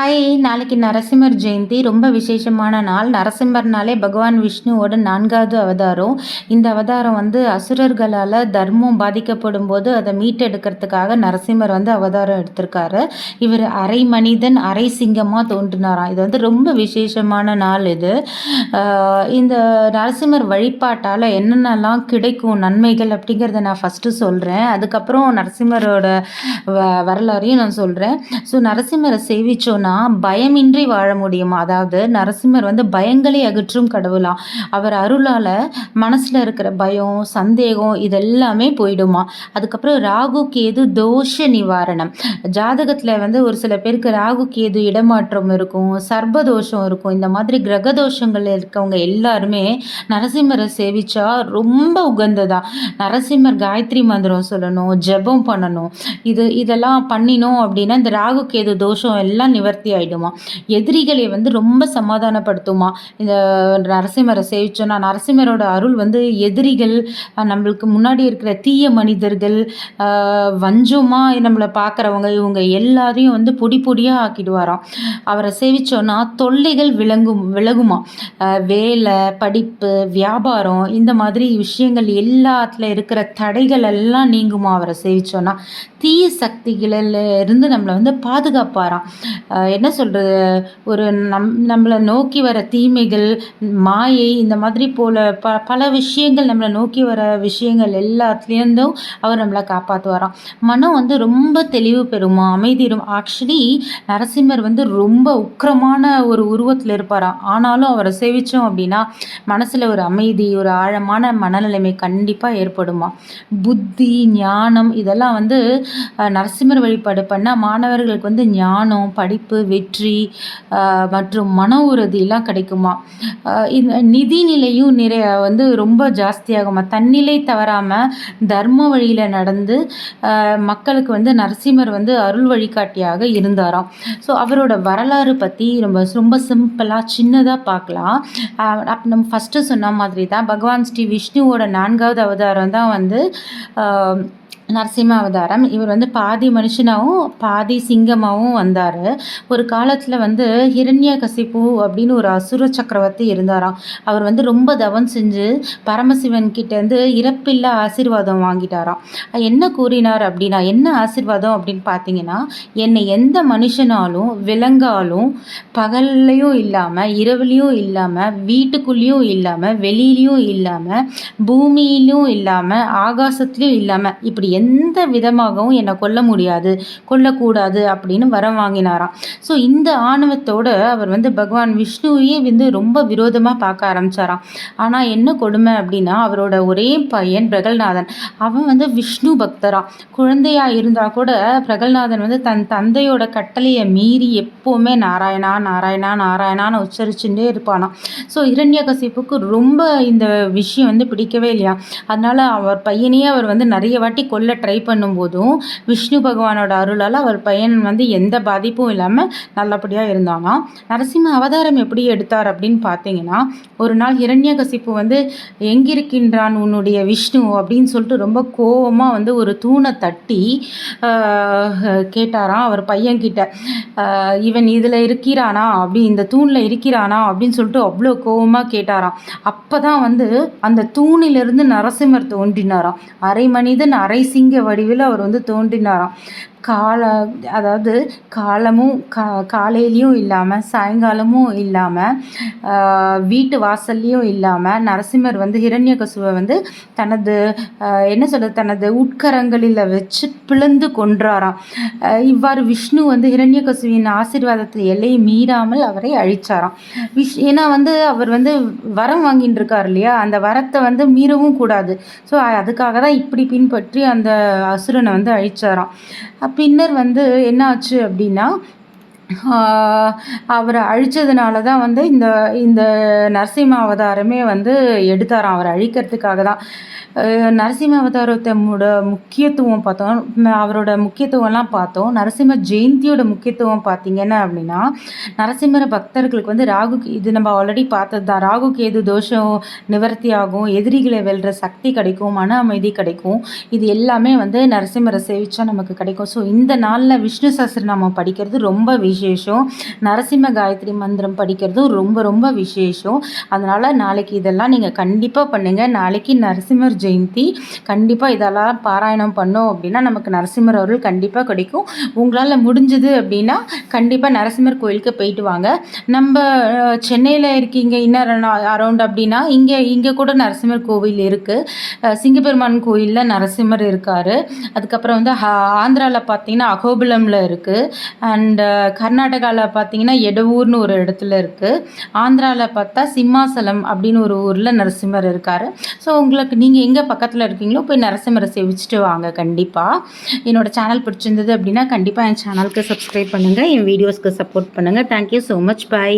Hi நாளைக்கு நரசிம்மர் ஜெயந்தி. ரொம்ப விசேஷமான நாள். நரசிம்மர்னாலே பகவான் விஷ்ணுவோட நான்காவது அவதாரம். இந்த அவதாரம் வந்து அசுரர்களால் தர்மம் பாதிக்கப்படும் போது அதை மீட்டெடுக்கிறதுக்காக நரசிம்மர் வந்து அவதாரம் எடுத்திருக்காரு. இவர் அரை மனிதன் அரை சிங்கமாக தோன்றினாராம். இது வந்து ரொம்ப விசேஷமான நாள் இது. இந்த நரசிம்மர் வழிபாட்டால் என்னென்னலாம் கிடைக்கும் நன்மைகள் அப்படிங்கிறத நான் ஃபஸ்ட்டு சொல்கிறேன் அதுக்கப்புறம் நரசிம்மரோட வ வரலாறையும் நான் சொல்கிறேன் ஸோ நரசிம்மரை சேவிச்சோன்னா பயமின்றி வாழ முடியும்? அதாவது நரசிம்மர் வந்து பயங்களை அகற்றும் கடவுளாம் அவர் அருளால் மனசில் இருக்கிற பயம் சந்தேகம் இதெல்லாமே போயிடுமா? அதுக்கப்புறம் ராகு கேது தோஷ நிவாரணம். ஜாதகத்தில் வந்து ஒரு சில பேருக்கு ராகு கேது இடமாற்றம் இருக்கும் சர்பதோஷம் இருக்கும். இந்த மாதிரி கிரக தோஷங்கள் இருக்கவங்க எல்லாருமே நரசிம்மரை சேவிச்சா ரொம்ப உகந்ததா? நரசிம்மர் காயத்ரி மந்திரம் சொல்லணும் ஜெபம் பண்ணணும். இது இதெல்லாம் பண்ணினோம் அப்படின்னா இந்த ராகு கேது தோஷம் எல்லாம் நிவர்த்தி ஆயிடுமா? எதிரிகளை வந்து ரொம்ப சமாதானப்படுத்துமா? இந்த நரசிம்மரை சேவிச்சோன்னா நரசிம்மரோட அருள் வந்து எதிரிகள் நம்மளுக்கு முன்னாடி இருக்கிற தீய மனிதர்கள் வஞ்சமாக வஞ்சமா நம்மளை பார்க்குறவங்க இவங்க எல்லாரையும் வந்து பொடி பொடியாக ஆக்கிடுவாராம். அவரை சேவிச்சோன்னா தொல்லைகள் விளங்கும் விலகுமா? வேலை படிப்பு வியாபாரம் இந்த மாதிரி விஷயங்கள் எல்லாத்துல இருக்கிற தடைகள் எல்லாம் நீங்குமா அவரை சேவிச்சோன்னா? தீய சக்திகளில் இருந்து நம்மளை வந்து பாதுகாப்பாராம். என்ன சொல்கிறது ஒரு நம் நம்மளை நோக்கி வர தீமைகள் மாயை இந்த மாதிரி போல் ப பல விஷயங்கள் நம்மளை நோக்கி வர விஷயங்கள் எல்லாத்துலேருந்தும் அவர் நம்மளை காப்பாற்றுவாராம் மனம் வந்து ரொம்ப தெளிவு பெறுமா அமைதி ஆக்சுவலி நரசிம்மர் வந்து ரொம்ப உக்கிரமான ஒரு உருவத்தில் இருப்பாராம். ஆனாலும் அவரை சேவிச்சோம் அப்படின்னா மனசில் ஒரு அமைதி ஒரு ஆழமான மனநிலைமை கண்டிப்பாக ஏற்படுமா. புத்தி ஞானம் இதெல்லாம் வந்து நரசிம்மர் வழிபாடு பண்ணால் மாணவர்களுக்கு வந்து ஞானம் படிப்பு வெற்றி மற்றும் மன உறுதியெல்லாம் கிடைக்குமா? இந்த நிதி நிலையும் நிறைய வந்து ரொம்ப ஜாஸ்தியாகுமா? தன்னிலை தவறாமல் தர்ம வழியில் நடந்து மக்களுக்கு வந்து நரசிம்மர் வந்து அருள் வழிகாட்டியாக இருந்தாராம். ஸோ அவரோட வரலாறு பற்றி ரொம்ப ரொம்ப சிம்பிளாக சின்னதாக பார்க்கலாம். நம்ம ஃபஸ்ட்டு சொன்ன மாதிரி தான் பகவான் ஸ்ரீ விஷ்ணுவோட நான்காவது அவதாரம் தான் வந்து நரசிம்ம அவதாரம் இவர் வந்து பாதி மனுஷனாகவும் பாதி சிங்கமாகவும் வந்தார். ஒரு காலத்தில் வந்து ஹிரண்யகசிப்பு அப்படின்னு ஒரு அசுர சக்கரவர்த்தி இருந்தாராம். அவர் வந்து ரொம்ப தவம் செஞ்சு பரமசிவன் கிட்டேருந்து இறப்பில்லா ஆசீர்வாதம் வாங்கிட்டாராம். என்ன கூறினார் அப்படின்னா என்ன ஆசீர்வாதம் அப்படின்னு பார்த்தீங்கன்னா என்னை எந்த மனுஷனாலும் விலங்காலும் பகல்லையும் இல்லாமல் இரவுலையும் இல்லாமல் வீட்டுக்குள்ளேயும் இல்லாமல் வெளியிலையும் இல்லாமல் பூமியிலும் இல்லாமல் ஆகாசத்துலேயும் இல்லாமல் இப்படி எந்த விதமாகவும் என்னை கொல்ல முடியாது கொல்லக்கூடாது அப்படின்னு வரம் வாங்கினாராம். ஸோ இந்த ஆணவத்தோட அவர் வந்து பகவான் விஷ்ணுவையே வந்து ரொம்ப விரோதமாக பார்க்க ஆரம்பித்தாராம் ஆனால் என்ன கொடுமை அப்படின்னா அவரோட ஒரே பையன் பிரகல்நாதன். அவன் வந்து விஷ்ணு பக்தரா குழந்தையாக இருந்தால் கூட பிரகல்நாதன் வந்து தன் தந்தையோட கட்டளையை மீறி எப்போவுமே நாராயணா நாராயணா நாராயணான்னு உச்சரிச்சுட்டே இருப்பானாம். ஸோ இரண்யகசிப்புக்கு ரொம்ப இந்த விஷயம் வந்து பிடிக்கவே இல்லையா அதனால அவர் பையனையே அவர் வந்து நிறைய வாட்டி கொல்ல ட்ரை பண்ணும்போதும் விஷ்ணு பகவானோட அருளால் அவர் பையன் வந்து எந்த பாதிப்பும் இல்லாமல் நல்லபடியாக இருந்தாங்களாம் நரசிம்ம அவதாரம் எப்படி எடுத்தார் அப்படின்னு பார்த்தீங்கன்னா ஒரு நாள் இரண்யகசிப்பு வந்து எங்கிருக்கின்றான் உன்னுடைய விஷ்ணு? அப்படின்னு சொல்லிட்டு ரொம்ப கோவமாக வந்து ஒரு தூணை தட்டி கேட்டாராம் அவர் பையன்கிட்ட. இவன் இதில் இருக்கிறானா? அப்படி இந்த தூணில் இருக்கிறானா? அப்படின்னு சொல்லிட்டு அவ்வளோ கோவமாக கேட்டாராம். அப்போ தான் வந்து அந்த தூணிலிருந்து நரசிம்மர் தோன்றினாராம். அரை மனிதன் அரை சிங்க வடிவில் அவர் வந்து தோன்றினாராம். கால அதாவது காலமும் கா காலையிலையும் இல்லாமல் சாயங்காலமும் இல்லாமல் வீட்டு வாசல்லையும் இல்லாமல் நரசிம்மர் வந்து ஹிரண்யகசுவை வந்து தனது என்ன சொல்கிறது தனது உட்கரங்களில் வச்சு பிளந்து கொன்றாராம். இவ்வாறு விஷ்ணு வந்து ஹிரண்யகசுவின் ஆசீர்வாதத்தை எல்லையை மீறாமல் அவரை அழிச்சாராம். விஷ் ஏன்னா வந்து அவர் வந்து வரம் வாங்கிட்டு இருக்கார் இல்லையா? அந்த வரத்தை வந்து மீறவும் கூடாது. ஸோ அதுக்காக தான் இப்படி பின்பற்றி அந்த அசுரனை வந்து அழிச்சாராம். பின்னர் வந்து என்ன ஆச்சு அப்படின்னா அவரை அழிச்சதுனால தான் வந்து இந்த இந்த நரசிம்ம அவதாரமே வந்து எடுத்தாராம். அவரை அழிக்கிறதுக்காக தான் நரசிம்ம அவதாரத்தோட முக்கியத்துவம் பார்த்தோம். அவரோட முக்கியத்துவம்லாம் பார்த்தோம். நரசிம்ம ஜெயந்தியோட முக்கியத்துவம் பார்த்தீங்கன்னா அப்படின்னா நரசிம்மர பக்தர்களுக்கு வந்து ராகு இது நம்ம ஆல்ரெடி பார்த்தது தான் ராகு கேது தோஷம் நிவர்த்தி ஆகும். எதிரிகளை வெல்ற சக்தி கிடைக்கும். மன அமைதி கிடைக்கும். இது எல்லாமே வந்து நரசிம்மரை சேவிச்சா நமக்கு கிடைக்கும். ஸோ இந்த நாளில் விஷ்ணு சஹஸ்ரநாமம் படிக்கிறது ரொம்ப விஷ் விசேஷம். நரசிம்ம காயத்ரி மந்திரம் படிக்கிறதும் ரொம்ப ரொம்ப விசேஷம். அதனால் நாளைக்கு இதெல்லாம் நீங்கள் கண்டிப்பாக பண்ணுங்கள் நாளைக்கு நரசிம்மர் ஜெயந்தி. கண்டிப்பாக இதெல்லாம் பாராயணம் பண்ணோம் அப்படின்னா நமக்கு நரசிம்மர் அருள் கண்டிப்பாக கிடைக்கும். உங்களால் முடிஞ்சது அப்படின்னா கண்டிப்பாக நரசிம்மர் கோயிலுக்கு போயிட்டு வாங்க. நம்ம சென்னையில் இருக்கீங்க இன்னர் அரௌண்ட் அப்படின்னா இங்கே இங்கே கூட நரசிம்மர் கோவில் இருக்குது சிங்கப்பெருமான் கோயிலில் நரசிம்மர் இருக்கார். அதுக்கப்புறம் வந்து ஆந்திராவில் பார்த்தீங்கன்னா அகோபுலமில் இருக்குது அண்டு கர்நாடகாவில் பார்த்தீங்கன்னா எடவூர்னு ஒரு இடத்துல இருக்குது ஆந்திராவில் பார்த்தா சிம்மாசலம் அப்படின்னு ஒரு ஊரில் நரசிம்மர் இருக்கார். ஸோ உங்களுக்கு நீங்கள் எங்கே பக்கத்தில் இருக்கீங்களோ போய் நரசிம்மரை சேவிச்சுட்டு வாங்க கண்டிப்பாக என்னோடய சேனல் பிடிச்சிருந்தது அப்படின்னா கண்டிப்பாக என் சேனலுக்கு சப்ஸ்கிரைப் பண்ணுங்கள் என் வீடியோஸ்க்கு சப்போர்ட் பண்ணுங்கள் தேங்க்யூ ஸோ மச் பை